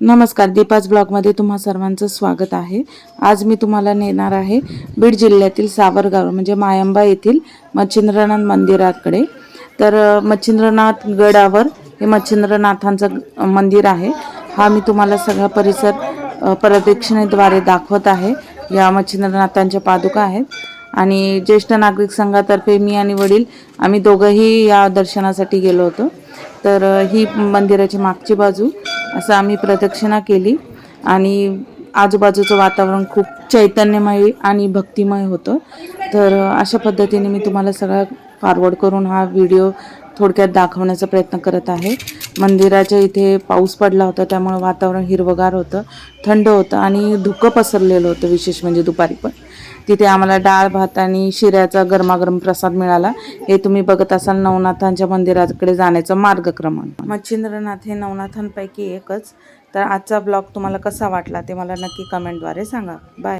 नमस्कार दीपाच ब्लॉगमध्ये तुम्हा सर्वांचं स्वागत आहे. आज मी तुम्हाला नेणार आहे बीड जिल्ह्यातील सावरगाव म्हणजे मायंबा येथील मच्छिंद्रनाथ मंदिराकडे. तर मच्छिंद्रनाथ गडावर हे मच्छिंद्रनाथांचं मंदिर आहे. हा मी तुम्हाला सगळा परिसर प्रदक्षिणेद्वारे दाखवत आहे. या मच्छिंद्रनाथांच्या पादुका आहेत. आणि ज्येष्ठ नागरिक संघातर्फे मी आणि वडील आम्ही दोघंही या दर्शनासाठी गेलो होतो. तर ही मंदिराची मागची बाजू असं आम्ही प्रदक्षिणा केली आणि आजूबाजूचं वातावरण खूप चैतन्यमय आणि भक्तिमय होतं. तर अशा पद्धतीने मी तुम्हाला सगळा फॉरवर्ड करून हा व्हिडिओ थोडक्यात दाखवण्याचा प्रयत्न करत आहे. मंदिराच्या इथे पाऊस पडला होता त्यामुळे वातावरण हिरवगार होतं थंड होतं आणि धुकं पसरलेलं होतं विशेष म्हणजे दुपारी पण. तिथे आम्हाला डाळ भात आणि शिऱ्याचा गरमागरम प्रसाद मिळाला. हे तुम्ही बघत असाल नवनाथांच्या मंदिराकडे जाण्याचा मार्गक्रमण. मच्छिंद्रनाथ हे नवनाथांपैकी एकच. तर आजचा ब्लॉग तुम्हाला कसा वाटला ते मला नक्की कमेंटद्वारे सांगा. बाय.